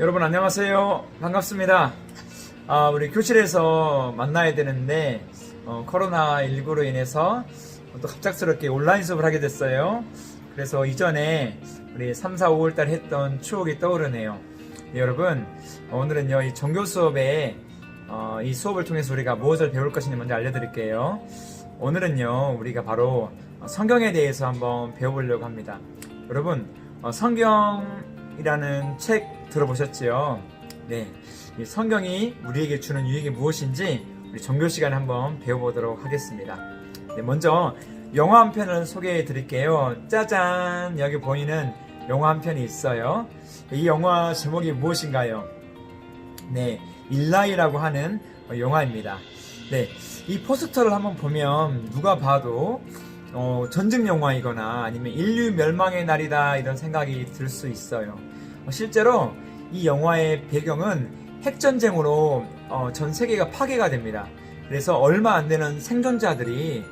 여러분 안녕하세요. 반갑습니다. 아, 우리 교실에서 만나야 되는데 어, 코로나19로 인해서 또 갑작스럽게 온라인 수업을 하게 됐어요. 그래서 이전에 우리 3, 4, 5월 달 했던 추억이 떠오르네요. 네, 여러분 오늘은요 이 종교 수업에 어, 이 수업을 통해서 우리가 무엇을 배울 것인지 먼저 알려드릴게요. 오늘은요 우리가 바로 성경에 대해서 한번 배워보려고 합니다. 여러분 어, 성경이라는 책 들어보셨지요? 네, 이 성경이 우리에게 주는 유익이 무엇인지 우리 종교 시간에 한번 배워보도록 하겠습니다. 네, 먼저 영화 한 편을 소개해 드릴게요. 짜잔! 여기 보이는 영화 한 편이 있어요. 이 영화 제목이 무엇인가요? 네, 일라이라고 하는 영화입니다. 네, 이 포스터를 한번 보면 누가 봐도 어, 전쟁 영화이거나 아니면 인류 멸망의 날이다 이런 생각이 들 수 있어요. 어, 실제로 이 영화의 배경은 핵전쟁으로 어, 전 세계가 파괴가 됩니다. 그래서 얼마 안 되는 생존자들이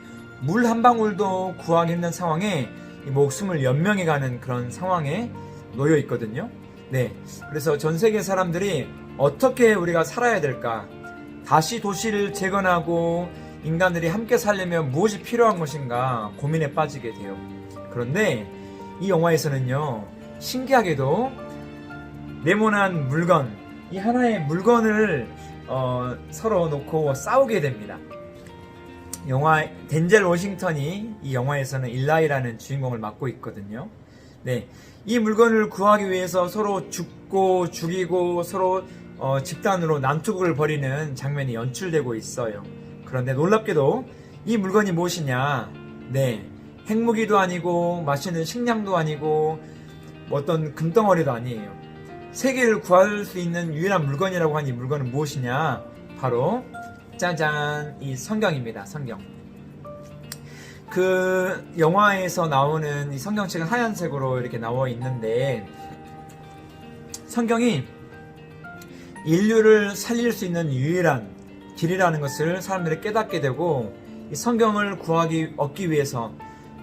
물 한 방울도 구하기 힘든 상황에 이 목숨을 연명해 가는 그런 상황에 놓여 있거든요. 네. 그래서 전 세계 사람들이 어떻게 우리가 살아야 될까? 다시 도시를 재건하고 인간들이 함께 살려면 무엇이 필요한 것인가 고민에 빠지게 돼요. 그런데 이 영화에서는요, 신기하게도 네모난 물건, 이 하나의 물건을 어, 서로 놓고 싸우게 됩니다. 영화 덴젤 워싱턴이 이 영화에서는 일라이라는 주인공을 맡고 있거든요. 네, 이 물건을 구하기 위해서 서로 죽고 죽이고 서로 어, 집단으로 난투극을 벌이는 장면이 연출되고 있어요. 그런데 놀랍게도 이 물건이 무엇이냐? 네, 핵무기도 아니고 맛있는 식량도 아니고 뭐 어떤 금덩어리도 아니에요. 세계를 구할 수 있는 유일한 물건이라고 한 이 물건은 무엇이냐? 바로 짜잔 이 성경입니다. 성경. 그 영화에서 나오는 이 성경책은 하얀색으로 이렇게 나와 있는데 성경이 인류를 살릴 수 있는 유일한 길이라는 것을 사람들이 깨닫게 되고 이 성경을 구하기 얻기 위해서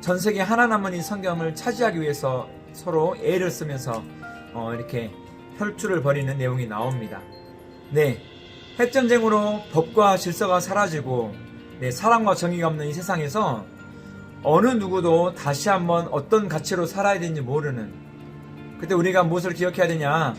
전 세계 하나 남은 이 성경을 차지하기 위해서 서로 애를 쓰면서 어, 이렇게 혈투를 벌이는 내용이 나옵니다. 네, 핵전쟁으로 법과 질서가 사라지고 네, 사랑과 정의가 없는 이 세상에서 어느 누구도 다시 한번 어떤 가치로 살아야 되는지 모르는 그때 우리가 무엇을 기억해야 되냐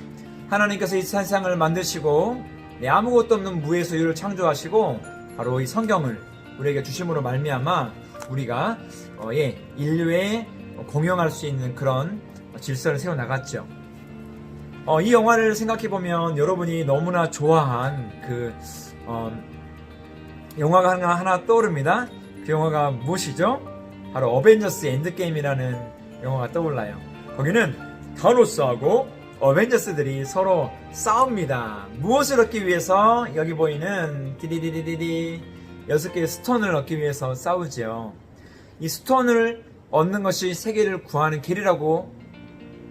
하나님께서 이 세상을 만드시고 네, 아무것도 없는 무의 소유를 창조하시고 바로 이 성경을 우리에게 주심으로 말미암아 우리가 어, 예, 인류에 공용할 수 있는 그런 질서를 세워 나갔죠. 어, 이 영화를 생각해 보면 여러분이 너무나 좋아한 그 어, 영화가 하나, 하나 떠오릅니다. 그 영화가 무엇이죠? 바로 어벤져스 엔드게임이라는 영화가 떠올라요. 거기는 타노스하고 어벤져스들이 서로 싸웁니다. 무엇을 얻기 위해서 여기 보이는 디디디디디디 여섯 개의 스톤을 얻기 위해서 싸우지요. 이 스톤을 얻는 것이 세계를 구하는 길이라고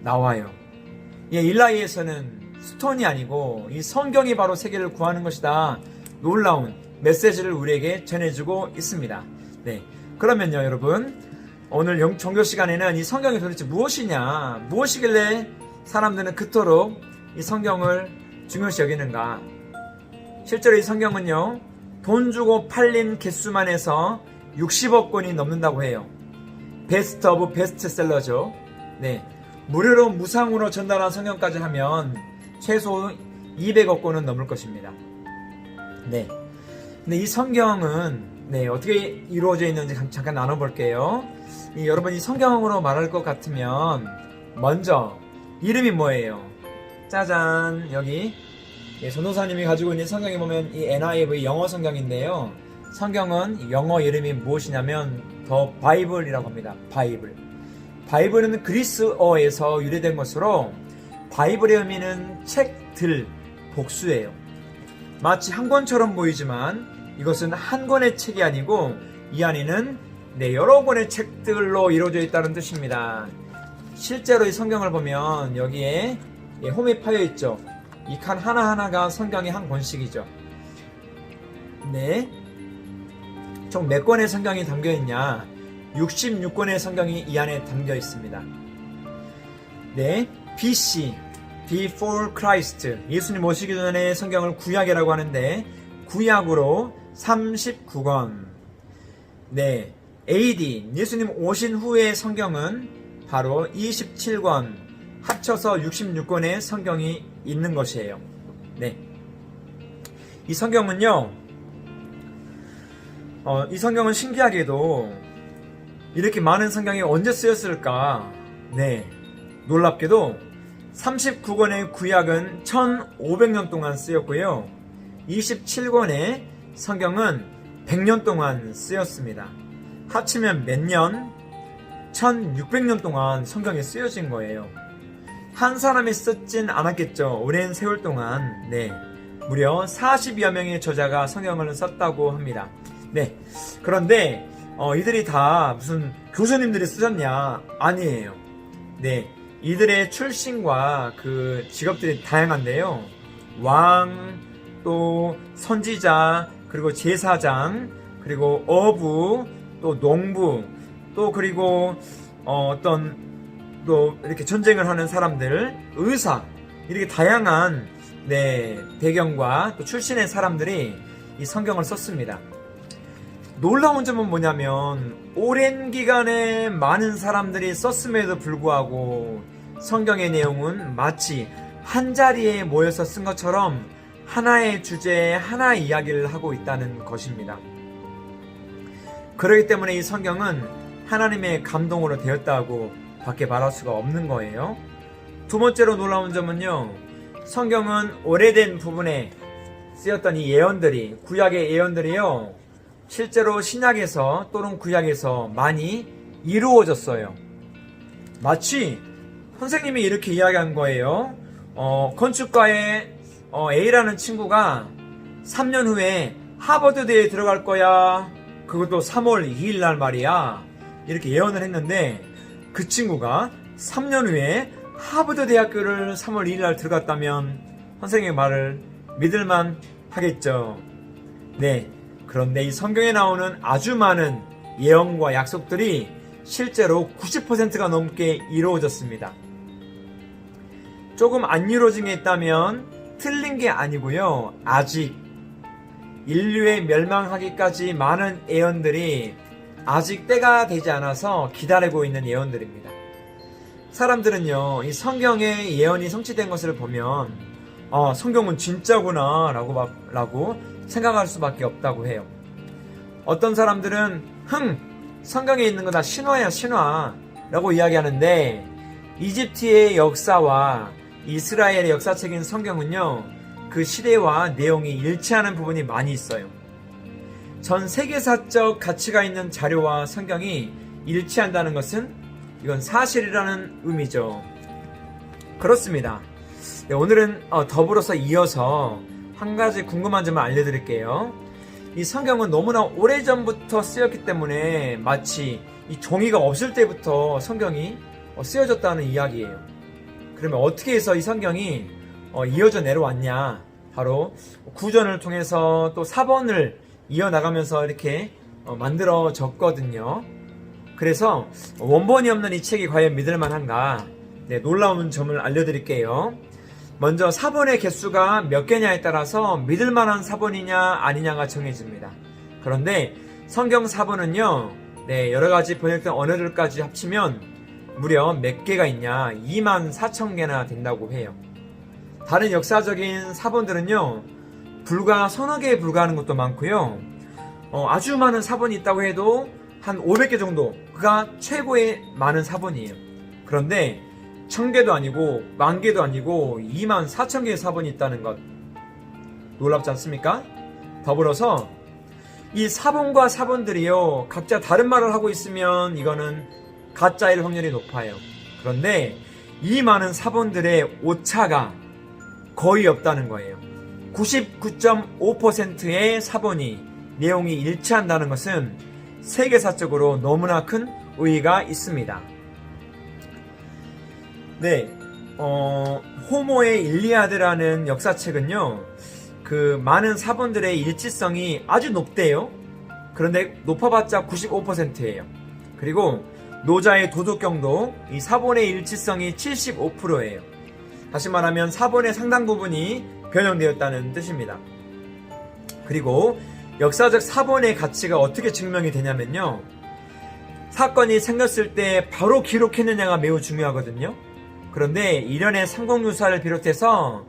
나와요. 예, 일라이에서는 스톤이 아니고 이 성경이 바로 세계를 구하는 것이다. 놀라운 메시지를 우리에게 전해주고 있습니다. 네. 그러면요, 여러분. 오늘 영, 종교 시간에는 이 성경이 도대체 무엇이냐, 무엇이길래 사람들은 그토록 이 성경을 중요시 여기는가. 실제로 이 성경은요, 돈 주고 팔린 개수만 해서 60억 권이 넘는다고 해요. 베스트 오브 베스트셀러죠. 네. 무료로 무상으로 전달한 성경까지 하면 최소 200억 권은 넘을 것입니다. 네. 근데 이 성경은 네, 어떻게 이루어져 있는지 잠깐 나눠볼게요. 이, 여러분 이 성경으로 말할 것 같으면 먼저 이름이 뭐예요? 짜잔 여기 예, 전도사님이 가지고 있는 성경에 보면 이 NIV 영어 성경인데요. 성경은 영어 이름이 무엇이냐면 더 바이블이라고 합니다. 바이블. 바이블은 그리스어에서 유래된 것으로 바이블의 의미는 책들 복수예요. 마치 한 권처럼 보이지만 이것은 한 권의 책이 아니고 이 안에는 네, 여러 권의 책들로 이루어져 있다는 뜻입니다. 실제로 이 성경을 보면 여기에 예, 홈에 파여 있죠. 이 칸 하나하나가 성경의 한 권씩이죠. 네. 총 몇 권의 성경이 담겨 있냐? 66권의 성경이 이 안에 담겨 있습니다. 네. BC. before Christ. 예수님 오시기 전에 성경을 구약이라고 하는데 구약으로 39권. 네. AD 예수님 오신 후의 성경은 바로 27권 합쳐서 66권의 성경이 있는 것이에요. 네. 이 성경은요. 어, 이 성경은 신기하게도 이렇게 많은 성경이 언제 쓰였을까? 네. 놀랍게도 39권의 구약은 1500년 동안 쓰였고요. 27권의 성경은 100년 동안 쓰였습니다. 합치면 몇 년? 1600년 동안 성경이 쓰여진 거예요. 한 사람이 쓰진 않았겠죠. 오랜 세월 동안. 네. 무려 40여 명의 저자가 성경을 썼다고 합니다. 네. 그런데 어, 이들이 다 무슨 교수님들이 쓰셨냐? 아니에요. 네. 이들의 출신과 그 직업들이 다양한데요. 왕, 또 선지자, 그리고 제사장, 그리고 어부, 또 농부, 또 그리고 어, 어떤 또 이렇게 전쟁을 하는 사람들, 의사, 이렇게 다양한 네, 배경과 또 출신의 사람들이 이 성경을 썼습니다. 놀라운 점은 뭐냐면 오랜 기간에 많은 사람들이 썼음에도 불구하고 성경의 내용은 마치 한 자리에 모여서 쓴 것처럼 하나의 주제에 하나의 이야기를 하고 있다는 것입니다. 그렇기 때문에 이 성경은 하나님의 감동으로 되었다고 밖에 말할 수가 없는 거예요. 두 번째로 놀라운 점은요. 성경은 오래된 부분에 쓰였던 이 예언들이 구약의 예언들이요. 실제로 신약에서 또는 구약에서 많이 이루어졌어요. 마치 선생님이 이렇게 이야기한 거예요. 어, 건축가의 어, A라는 친구가 3년 후에 하버드대에 들어갈 거야. 그것도 3월 2일 날 말이야. 이렇게 예언을 했는데 그 친구가 3년 후에 하버드 대학교를 3월 2일 날 들어갔다면 선생님의 말을 믿을만 하겠죠. 네. 그런데 이 성경에 나오는 아주 많은 예언과 약속들이 실제로 90%가 넘게 이루어졌습니다. 조금 안 이루어진 게 있다면 틀린 게 아니고요. 아직 인류의 멸망하기까지 많은 예언들이 아직 때가 되지 않아서 기다리고 있는 예언들입니다. 사람들은요, 이 성경의 예언이 성취된 것을 보면, 아, 성경은 진짜구나, 라고, 막, 라고 생각할 수밖에 없다고 해요. 어떤 사람들은, 흥! 성경에 있는 거 다 신화야, 신화. 라고 이야기하는데, 이집트의 역사와 이스라엘의 역사책인 성경은요, 그 시대와 내용이 일치하는 부분이 많이 있어요. 전 세계사적 가치가 있는 자료와 성경이 일치한다는 것은 이건 사실이라는 의미죠. 그렇습니다. 네, 오늘은 어, 더불어서 이어서 한 가지 궁금한 점을 알려드릴게요. 이 성경은 너무나 오래전부터 쓰였기 때문에 마치 이 종이가 없을 때부터 성경이 어, 쓰여졌다는 이야기예요. 그러면 어떻게 해서 이 성경이 어, 이어져 내려왔냐? 바로 구전을 통해서 또 사본을 이어나가면서 이렇게 만들어졌거든요. 그래서 원본이 없는 이 책이 과연 믿을 만한가? 네, 놀라운 점을 알려드릴게요. 먼저 사본의 개수가 몇 개냐에 따라서 믿을 만한 사본이냐 아니냐가 정해집니다. 그런데 성경 사본은요, 네, 여러 가지 번역된 언어들까지 합치면 무려 몇 개가 있냐? 2만 4천 개나 된다고 해요. 다른 역사적인 사본들은요, 불과 서너 개에 불과하는 것도 많고요. 어, 아주 많은 사본이 있다고 해도 한 500개 정도가 최고의 많은 사본이에요. 그런데 천 개도 아니고 만 개도 아니고 2만 4천 개의 사본이 있다는 것 놀랍지 않습니까? 더불어서 이 사본과 사본들이요 각자 다른 말을 하고 있으면 이거는 가짜일 확률이 높아요. 그런데 이 많은 사본들의 오차가 거의 없다는 거예요. 99.5%의 사본이 내용이 일치한다는 것은 세계사적으로 너무나 큰 의의가 있습니다. 네, 어, 호모의 일리아드라는 역사책은요, 그 많은 사본들의 일치성이 아주 높대요. 그런데 높아봤자 95%예요. 그리고 노자의 도덕경도 이 사본의 일치성이 75%예요. 다시 말하면 사본의 상당 부분이 변형되었다는 뜻입니다. 그리고 역사적 사본의 가치가 어떻게 증명이 되냐면요. 사건이 생겼을 때 바로 기록했느냐가 매우 중요하거든요. 그런데 이련의 삼국유사를 비롯해서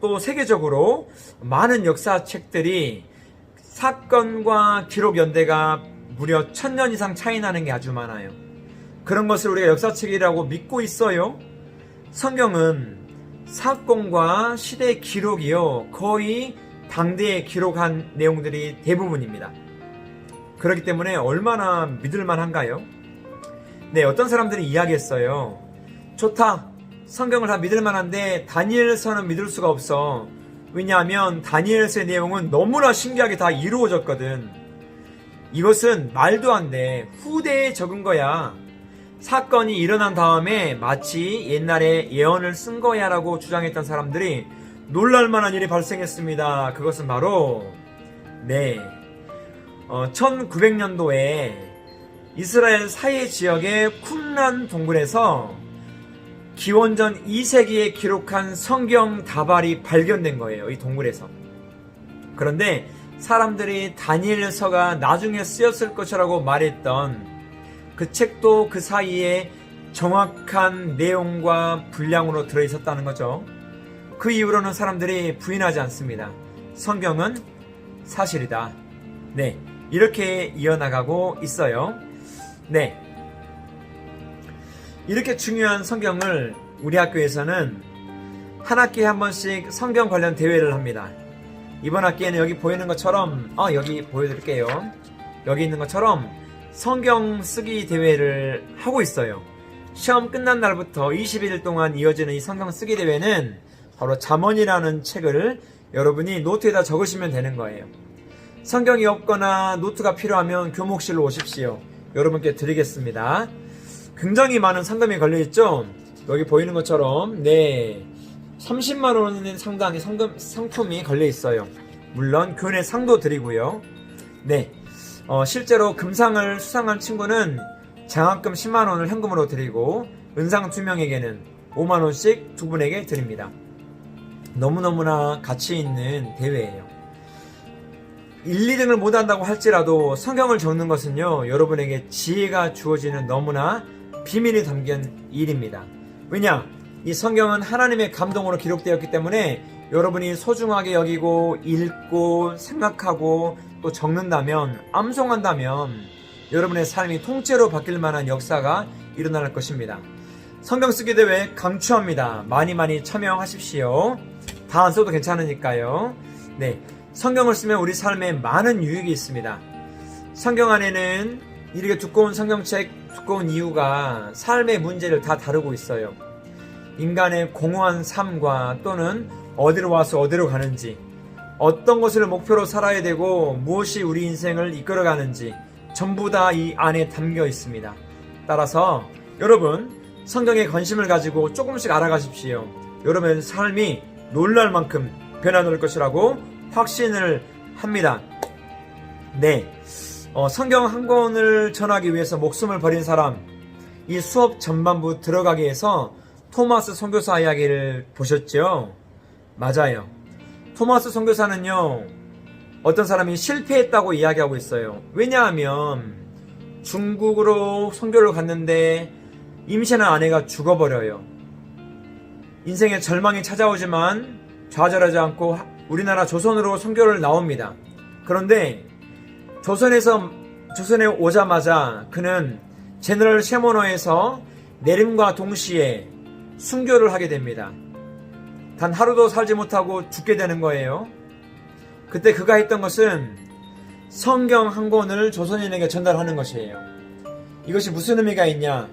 또 세계적으로 많은 역사책들이 사건과 기록 연대가 무려 천년 이상 차이 나는 게 아주 많아요. 그런 것을 우리가 역사책이라고 믿고 있어요. 성경은 사건과 시대 기록이요. 거의 당대에 기록한 내용들이 대부분입니다. 그렇기 때문에 얼마나 믿을만한가요? 네, 어떤 사람들이 이야기했어요. 좋다. 성경을 다 믿을 만한데 다니엘서는 믿을 수가 없어. 왜냐하면 다니엘서의 내용은 너무나 신기하게 다 이루어졌거든. 이것은 말도 안 돼. 후대에 적은 거야. 사건이 일어난 다음에 마치 옛날에 예언을 쓴 거야 라고 주장했던 사람들이 놀랄만한 일이 발생했습니다. 그것은 바로, 네. 어, 1900년도에 이스라엘 사해 지역의 쿰란 동굴에서 기원전 2세기에 기록한 성경 다발이 발견된 거예요. 이 동굴에서. 그런데 사람들이 다니엘서가 나중에 쓰였을 것이라고 말했던 그 책도 그 사이에 정확한 내용과 분량으로 들어 있었다는 거죠. 그 이후로는 사람들이 부인하지 않습니다. 성경은 사실이다. 네. 이렇게 이어나가고 있어요. 네. 이렇게 중요한 성경을 우리 학교에서는 한 학기에 한 번씩 성경 관련 대회를 합니다. 이번 학기에는 여기 보이는 것처럼, 어, 여기 보여드릴게요. 여기 있는 것처럼 성경 쓰기 대회를 하고 있어요. 시험 끝난 날부터 21일 동안 이어지는 이 성경 쓰기 대회는 바로 잠언이라는 책을 여러분이 노트에다 적으시면 되는 거예요. 성경이 없거나 노트가 필요하면 교목실로 오십시오. 여러분께 드리겠습니다. 굉장히 많은 상금이 걸려있죠? 여기 보이는 것처럼, 네. 30만 원은 상당히 상금, 상품이 걸려있어요. 물론, 교내 상도 드리고요. 네. 어, 실제로 금상을 수상한 친구는 장학금 10만 원을 현금으로 드리고, 은상 두 명에게는 5만 원씩 두 분에게 드립니다. 너무너무나 가치 있는 대회예요. 1, 2등을 못한다고 할지라도 성경을 적는 것은요, 여러분에게 지혜가 주어지는 너무나 비밀이 담긴 일입니다. 왜냐? 이 성경은 하나님의 감동으로 기록되었기 때문에 여러분이 소중하게 여기고 읽고 생각하고 또 적는다면, 암송한다면 여러분의 삶이 통째로 바뀔 만한 역사가 일어날 것입니다. 성경 쓰기 대회 강추합니다. 많이 많이 참여하십시오. 다 안 써도 괜찮으니까요. 네. 성경을 쓰면 우리 삶에 많은 유익이 있습니다. 성경 안에는 이렇게 두꺼운 성경책 두꺼운 이유가 삶의 문제를 다 다루고 있어요. 인간의 공허한 삶과 또는 어디로 와서 어디로 가는지, 어떤 것을 목표로 살아야 되고 무엇이 우리 인생을 이끌어가는지 전부 다 이 안에 담겨 있습니다. 따라서 여러분 성경에 관심을 가지고 조금씩 알아가십시오. 여러분의 삶이 놀랄 만큼 변화될 것이라고 확신을 합니다. 네. 어, 성경 한 권을 전하기 위해서 목숨을 버린 사람, 이 수업 전반부 들어가기 위해서 토마스 선교사 이야기를 보셨죠? 맞아요. 토마스 선교사는요, 어떤 사람이 실패했다고 이야기하고 있어요. 왜냐하면 중국으로 선교를 갔는데 임신한 아내가 죽어버려요. 인생의 절망이 찾아오지만 좌절하지 않고 우리나라 조선으로 선교를 나옵니다. 그런데 조선에서 조선에 오자마자 그는 제너럴 셰모너에서 내림과 동시에 순교를 하게 됩니다. 단 하루도 살지 못하고 죽게 되는 거예요. 그때 그가 했던 것은 성경 한 권을 조선인에게 전달하는 것이에요. 이것이 무슨 의미가 있냐?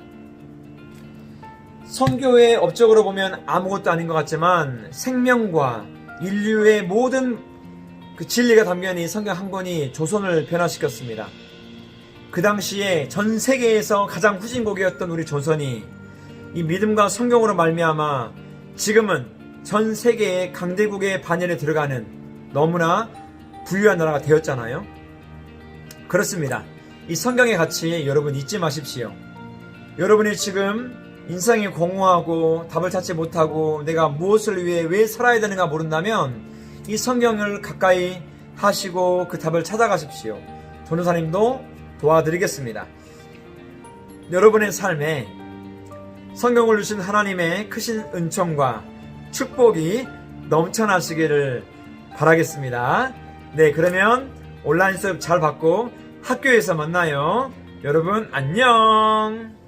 성교의 업적으로 보면 아무것도 아닌 것 같지만 생명과 인류의 모든 그 진리가 있는 이 성경 한 권이 조선을 변화시켰습니다. 그 당시에 전 세계에서 가장 후진국이었던 우리 조선이 이 믿음과 성경으로 말미암아 지금은 전 세계의 강대국의 반열에 들어가는 너무나 부유한 나라가 되었잖아요. 그렇습니다. 이 성경의 가치 여러분 잊지 마십시오. 여러분이 지금 인생이 공허하고 답을 찾지 못하고 내가 무엇을 위해 왜 살아야 되는가 모른다면 이 성경을 가까이 하시고 그 답을 찾아가십시오. 전도사님도 도와드리겠습니다. 여러분의 삶에 성경을 주신 하나님의 크신 은총과 축복이 넘쳐나시기를 바라겠습니다. 네, 그러면 온라인 수업 잘 받고 학교에서 만나요. 여러분, 안녕!